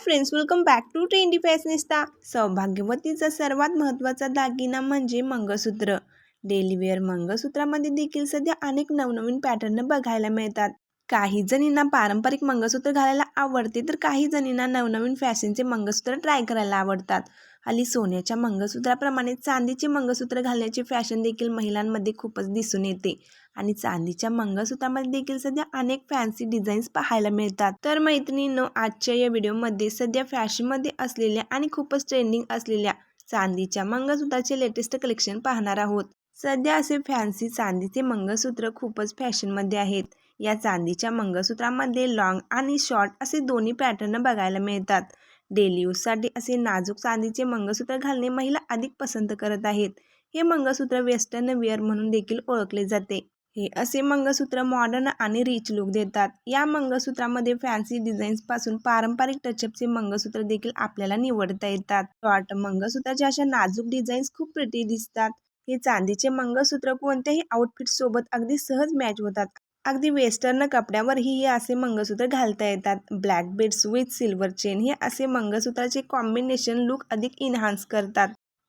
Friends welcome back to trendy fashionista सौभाग्यवतीचा सर्वात महत्त्वाचा दागिना म्हणजे मंगळसूत्र. डेलीवेअर मंगळसूत्रामध्ये देखील सध्या अनेक नवनवीन पॅटर्न बघायला मिळतात. काही जणींना पारंपरिक मंगळसूत्र घालायला आवडते तर काही जणींना नवनवीन फॅशनचे मंगळसूत्र ट्राय करायला आवडतात. हल्ली सोन्याच्या मंगळसूत्राप्रमाणे चांदीचे मंगळसूत्र घालण्याची फॅशन देखील महिलांमध्ये खूपच दिसून येते. आणि चांदीच्या मंगळसूत्रामध्ये देखील सध्या अनेक फॅन्सी डिझाईन्स पाहायला मिळतात. तर मैत्रिणींनो आजच्या या व्हिडिओमध्ये सध्या फॅशनमध्ये असलेल्या आणि खूपच ट्रेंडिंग असलेल्या चांदीच्या मंगळसूत्राचे लेटेस्ट कलेक्शन पाहणार आहोत. सध्या असे फॅन्सी चांदीचे मंगळसूत्र खूपच फॅशनमध्ये आहेत. या चांदीच्या मंगळसूत्रामध्ये लॉंग आणि शॉर्ट असे दोन्ही पॅटर्न बघायला मिळतात. डेली यूजसाठी असे नाजूक चांदीचे मंगळसूत्र घालणे महिला अधिक पसंत करत आहेत. हे मंगळसूत्र वेस्टर्न वेअर म्हणून देखील ओळखले जाते. हे असे मंगळसूत्र मॉडर्न आणि रिच लुक देतात. या मंगळसूत्रामध्ये फॅन्सी डिझाईन्सपासून पारंपरिक टचअपचे मंगळसूत्र देखील आपल्याला निवडता येतात. शॉर्ट मंगळसूत्राच्या अशा नाजूक डिझाईन्स खूप प्रिटी दिसतात. हे चांदीचे मंगळसूत्र कोणत्याही आउटफिट सोबत अगदी सहज मॅच होतात. अगदी वेस्टर्न कपड्यावरही हे असे मंगळसूत्र घालता येतात. Black beads with silver chain हे असे मंगळसूत्राचे कॉम्बिनेशन लुक अधिक इन्हान्स करतात.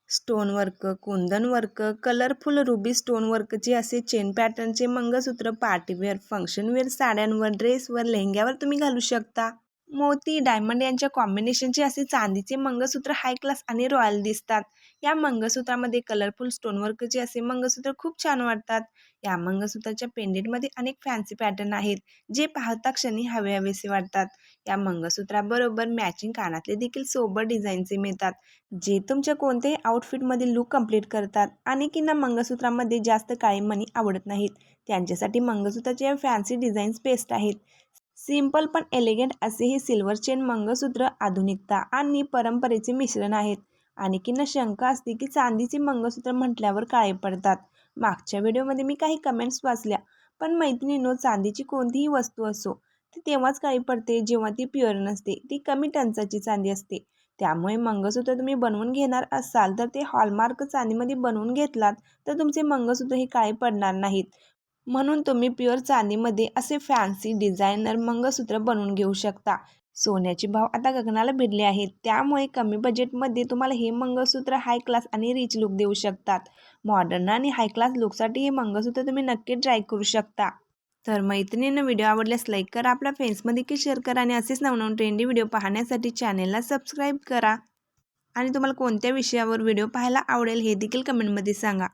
Stone work kundan work colourful ruby stone वर्कचे असे चेन पॅटर्नचे मंगळसूत्र पार्टीवेअर फंक्शनवेअर साड्यांवर ड्रेसवर लेहंग्यावर तुम्ही घालू शकता. मोती डायमंड यांच्या कॉम्बिनेशनचे असे चांदीचे मंगळसूत्र हाय क्लास आणि रॉयल दिसतात. या मंगळसूत्रामध्ये कलरफुल स्टोनवर्कचे असे मंगळसूत्र खूप छान वाटतात. या मंगळसूत्राच्या पेंडेंटमध्ये अनेक फॅन्सी पॅटर्न आहेत जे पाहता क्षणी हवे हवेसे वाटतात. या मंगळसूत्राबरोबर मॅचिंग कानातले देखील सोबत डिझाईनचे मिळतात जे तुमच्या कोणत्याही आउटफिटमध्ये लुक कंप्लीट करतात आणि किंवा मंगळसूत्रामध्ये जास्त काळी मणी आवडत नाहीत. त्यांच्यासाठी मंगळसूत्राचे फॅन्सी डिझाईन्स बेस्ट आहेत. सिंपल पण एलिगंट असे हे सिल्वर चेन मंगळसूत्र आधुनिकता आणि परंपरेचे मिश्रण आहेत. आणखीन शंका असते की चांदीचे मंगळसूत्र म्हटल्यावर काळे पडतात. मागच्या व्हिडिओमध्ये मी काही कमेंट्स वाचल्या पण मैत्रिणीनो चांदीची कोणतीही वस्तू असो ती तेव्हाच काळी पडते जेव्हा ती प्युअर नसते ती कमी टंचाची चांदी असते. त्यामुळे मंगळसूत्र तुम्ही बनवून घेणार असाल तर ते हॉलमार्क चांदीमध्ये बनवून घेतलात तर तुमचे मंगळसूत्र हे काळे पडणार नाहीत. म्हणून तुम्ही प्युअर चांदीमध्ये असे फॅन्सी डिझायनर मंगळसूत्र बनवून घेऊ शकता. सोन्याचे भाव आता गगनाला भिडले आहेत. त्यामुळे कमी बजेटमध्ये तुम्हाला हे मंगळसूत्र हाय क्लास आणि रिच लुक देऊ शकतात. मॉडर्न आणि हाय क्लास लुकसाठी हे मंगळसूत्र तुम्ही नक्की ट्राय करू शकता. तर मैत्रिणीनं व्हिडिओ आवडल्यास लाईक करा. आपल्या फ्रेंड्समध्ये की शेअर करा आणि असेच नवनवीन ट्रेंडी व्हिडिओ पाहण्यासाठी चॅनेलला सबस्क्राईब करा. आणि तुम्हाला कोणत्या विषयावर व्हिडिओ पाहायला आवडेल हे देखील कमेंटमध्ये सांगा.